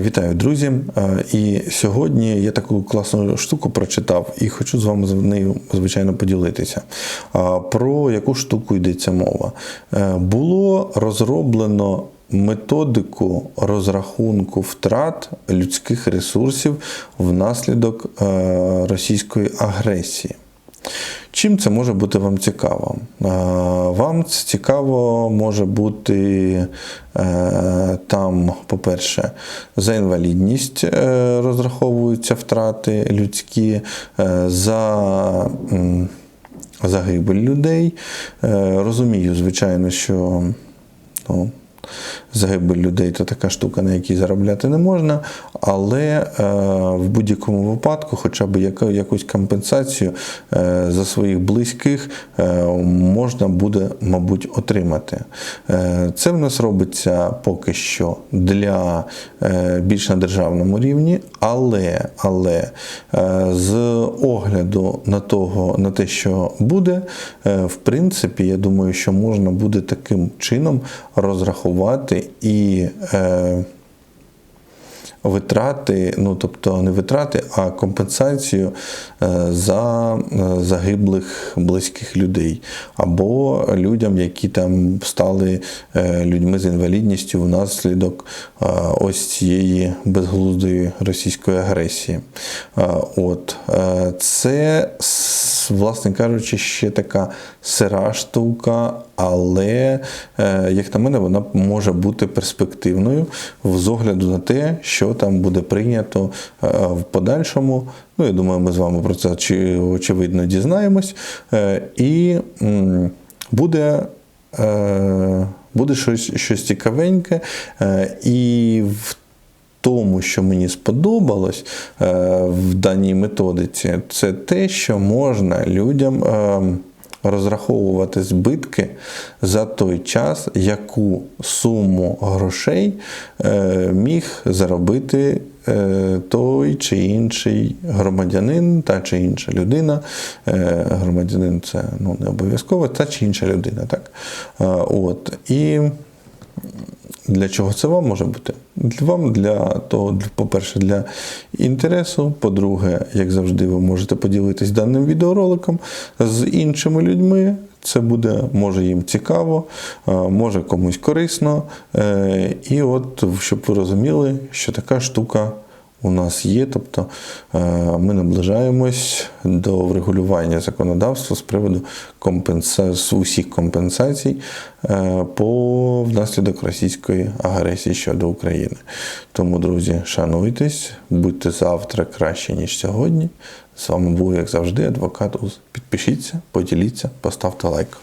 Вітаю, друзі! І сьогодні я таку класну штуку прочитав і хочу з вами з нею, звичайно, поділитися. Про яку штуку йдеться мова? Е, Було розроблено методику розрахунку втрат людських ресурсів внаслідок е, російської агресії. Чим це може бути вам цікаво? Е, Вам це цікаво може бути е, там, по-перше, за інвалідність е, розраховуються втрати людські, за загибель людей. Розумію, звичайно, що ну, загибель людей то така штука, на якій заробляти не можна, але е, в будь-якому випадку, хоча б якусь компенсацію е, за своїх близьких е, можна буде, мабуть, отримати. Це в нас робиться поки що для більш на державному рівні, але, але з огляду на того, на те, що буде, в принципі, я думаю, що можна буде таким чином розрахувати і. Е, Витрати, ну тобто не витрати, а компенсацію е, за е, загиблих близьких людей, або людям, які там стали е, людьми з інвалідністю внаслідок ось цієї безглуздої російської агресії. От це, власне кажучи, ще така сира штука, але, е, як на мене, вона може бути перспективною з огляду на те, що там буде прийнято е, в подальшому. Ну, я думаю, ми з вами про це очевидно дізнаємось. Е, І буде. Буде щось, щось цікавеньке, і в тому, що мені сподобалось в даній методиці, це те, що можна людям е, розраховувати збитки за той час, яку суму грошей е, міг заробити е, той чи інший громадянин, та чи інша людина. Е, Громадянин це ну, не обов'язково, та чи інша людина. Так? От. І для чого це вам може бути? Вам для того, по-перше, для інтересу. По-друге, як завжди, ви можете поділитись даним відеороликом з іншими людьми. Це буде, може їм цікаво, е, може комусь корисно. Е, І от, щоб ви розуміли, що така штука у нас є. Тобто е, ми наближаємось до врегулювання законодавства з приводу компенса... усіх компенсацій е, по внаслідок російської агресії щодо України. Тому, друзі, шануйтесь, будьте завтра краще, ніж сьогодні. З вами був, як завжди, адвокат УЗ. Підпишіться, поділіться, поставте лайк.